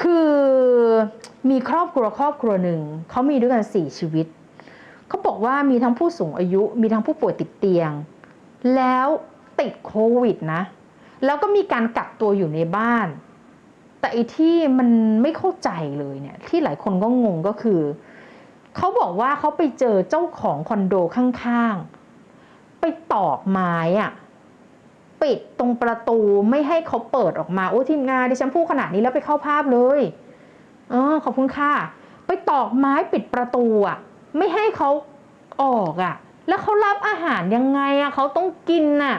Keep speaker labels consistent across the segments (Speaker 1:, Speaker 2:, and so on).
Speaker 1: คือมีครอบครัวครอบครัวหนึ่งเขามีด้วยกันสี่ชีวิตเขาบอกว่ามีทั้งผู้สูงอายุ มีทั้งผู้ป่วยติดเตียง แล้วติดโควิดนะ แล้วก็มีการกักตัวอยู่ในบ้าน แต่อีที่มันไม่เข้าใจเลยเนี่ย ที่หลายคนก็งงก็คือเขาบอกว่าเขาไปเจอเจ้าของคอนโดข้างๆ ไปตอกไม้อะ ปิดตรงประตูไม่ให้เขาเปิดออกมาโอ้ทีมงานดิฉันพูดขนาดนี้แล้วไปเข้าภาพเลยเออขอบคุณค่ะ ไปตอกไม้ปิดประตูอะไม่ให้เขาออกอะแล้วเขารับอาหารยังไงอะเขาต้องกินน่ะ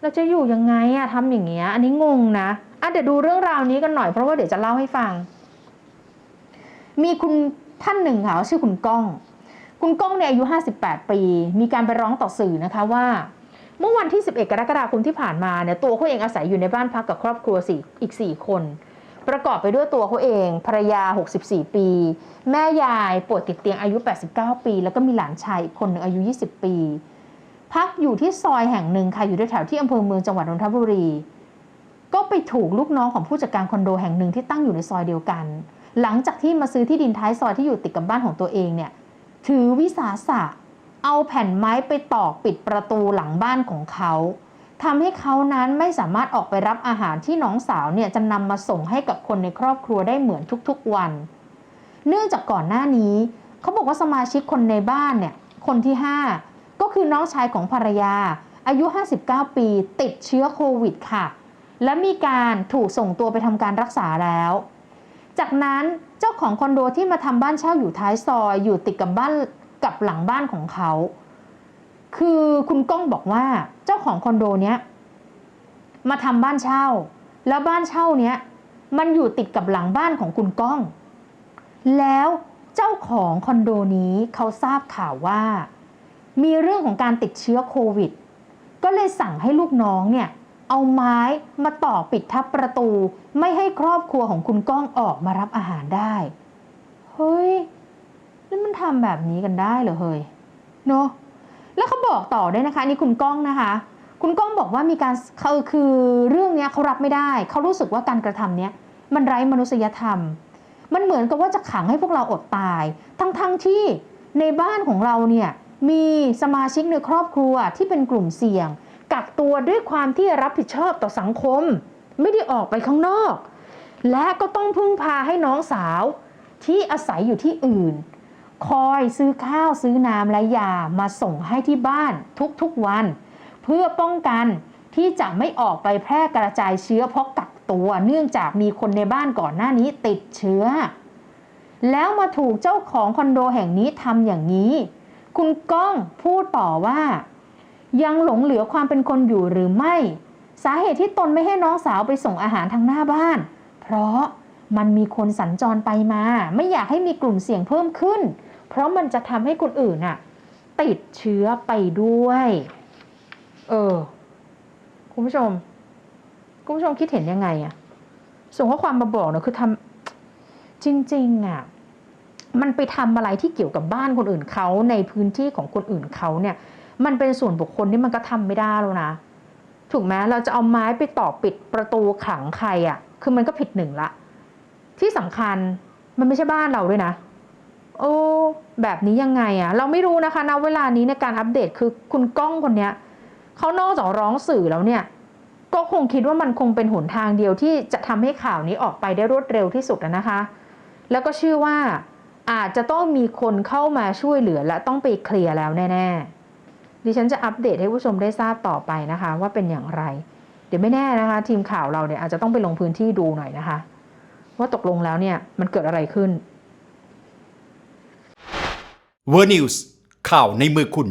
Speaker 1: เราจะอยู่ยังไงอะทำอย่างเงี้ย อันนี้งงนะอะเดี๋ยวดูเรื่องราวนี้กันหน่อยเพราะว่าเดี๋ยวจะเล่าให้ฟัง มีคุณท่านหนึ่งค่ะชื่อคุณก้อง คุณก้องเนี่ยอายุ 58 ปี มีการไปร้องต่อสื่อนะคะว่า เมื่อวันที่ 11 กรกฎาคมที่ผ่านมาเนี่ยตัวเขาเองอาศัยอยู่ในบ้านพักกับครอบครัวสี่อีก 4 คน ประกอบไปด้วยตัวเขาเอง ภรรยา 64 ปี แม่ยายป่วยติดเตียงอายุ 89 ปี แล้วก็มีหลานชายอีกคนหนึ่งอายุ 20 ปี พักอยู่ที่ซอยแห่งหนึ่งค่ะอยู่แถวที่อำเภอเมืองจังหวัดนนทบุรี ก็ไปถูกลูกน้องของผู้จัดการคอนโดแห่งหนึ่งที่ตั้งอยู่ในซอยเดียวกัน หลังจากที่มาซื้อที่ดินท้ายซอยที่อยู่ติดกับบ้านของตัวเองเนี่ยถือวิสาสะ เอาแผ่นไม้ไปตอกปิดประตูหลังบ้านของเขาทำให้เขานั้นไม่สามารถออกไปรับอาหารที่น้องสาวเนี่ยจะนำมาส่งให้กับคนในครอบครัวได้เหมือนทุกๆวัน เนื่องจากก่อนหน้านี้ เขาบอกว่าสมาชิกคนในบ้านเนี่ยคนที่ 5 ก็คือน้องชายของภรรยา อายุ 59 ปี ติดเชื้อโควิดค่ะ และมีการถูกส่งตัวไปทำการรักษาแล้ว จากนั้นเจ้าของคอนโดที่มาทำบ้านเช่าอยู่ท้ายซอย อยู่ติดกับบ้าน กับหลังบ้านของเขา คือคุณก้องบอกว่าเจ้าของคอนโดเนี้ยมาทำบ้านเช่า แล้วบ้านเช่าเนี้ยมันอยู่ติดกับหลังบ้านของคุณก้อง แล้วเจ้าของคอนโดนี้เขาทราบข่าวว่า มีเรื่องของการติดเชื้อโควิด ก็เลยสั่งให้ลูกน้องเนี่ยเอาไม้มาต่อปิดทับประตู ไม่ให้ครอบครัวของคุณก้องออกมารับอาหารได้ เฮ้ย แล้วมันทำแบบนี้กันได้เหรอเฮ้ยเนอะแล้วเขาบอกต่อด้วยนะคะนี่คุณก้องนะคะ คุณก้องบอกว่ามีการคือคือเรื่องเนี้ยเขารับไม่ได้ เขารู้สึกว่าการกระทำเนี้ยมันไร้มนุษยธรรม มันเหมือนกับว่าจะขังให้พวกเราอดตาย ทั้งๆทที่ในบ้านของเราเนี่ยมีสมาชิกในครอบครัวที่เป็นกลุ่มเสี่ยง กักตัวด้วยความที่รับผิดชอบต่อสังคม ไม่ได้ออกไปข้างนอก และก็ต้องพึ่งพาให้น้องสาวที่อาศัยอยู่ที่อื่น คอยซื้อข้าวซื้อน้ำและยามาส่งให้ที่บ้านทุกๆวัน เพื่อป้องกันที่จะไม่ออกไปแพร่กระจายเชื้อเพราะกักตัวเนื่องจากมีคนในบ้านก่อนหน้านี้ติดเชื้อ แล้วมาถูกเจ้าของคอนโดแห่งนี้ทำอย่างนี้ คุณก้องพูดต่อว่า ยังหลงเหลือความเป็นคนอยู่หรือไม่ สาเหตุที่ตนไม่ให้น้องสาวไปส่งอาหารทางหน้าบ้าน เพราะ มันมีคนสัญจรไปมา ไม่อยากให้มีกลุ่มเสี่ยงเพิ่มขึ้น เพราะมันจะทำให้คนอื่นน่ะ ติดเชื้อไปด้วย เออ คุณผู้ชม คุณผู้ชมคิดเห็นยังไงอะส่งข้อความมาบอกหนะคือทำจริง ๆอะมันไปทำอะไรที่เกี่ยวกับบ้านคนอื่นเขาในพื้นที่ของคนอื่นเขาเนี่ย มันเป็นส่วนบุคคลที่มันก็ทำไม่ได้แล้วนะถูกไหมเราจะเอาไม้ไปต่อปิดประตูขังใครอะ่ะ คือมันก็ผิดหนึ่งละ ที่สำคัญมันไม่ใช่บ้านเราด้วยนะ โอ้แบบนี้ยังไงอะ่ะเราไม่รู้นะคะณเวลานี้ในการอัปเดตคือคุณก้องคนเนี้ยเขานอกจากร้องสื่อแล้วเนี่ย ก็คงคิดว่ามันคงเป็นหนทางเดียวที่จะทำให้ข่าวนี้ออกไปได้รวดเร็วที่สุดนะคะ แล้วก็เชื่อว่าอาจจะต้องมีคนเข้ามาช่วยเหลือและต้องไปเคลียร์แล้วแน่ๆ ดิฉันจะอัปเดตให้ผู้ชมได้ทราบต่อไปนะคะ ว่าเป็นอย่างไร เดี๋ยวไม่แน่นะคะ ทีมข่าวเราเนี่ยอาจจะต้องไปลงพื้นที่ดูหน่อยนะคะ ว่าตกลงแล้วเนี่ยมันเกิดอะไรขึ้น
Speaker 2: เวอร์นิวส์ข่าวในมือคุณ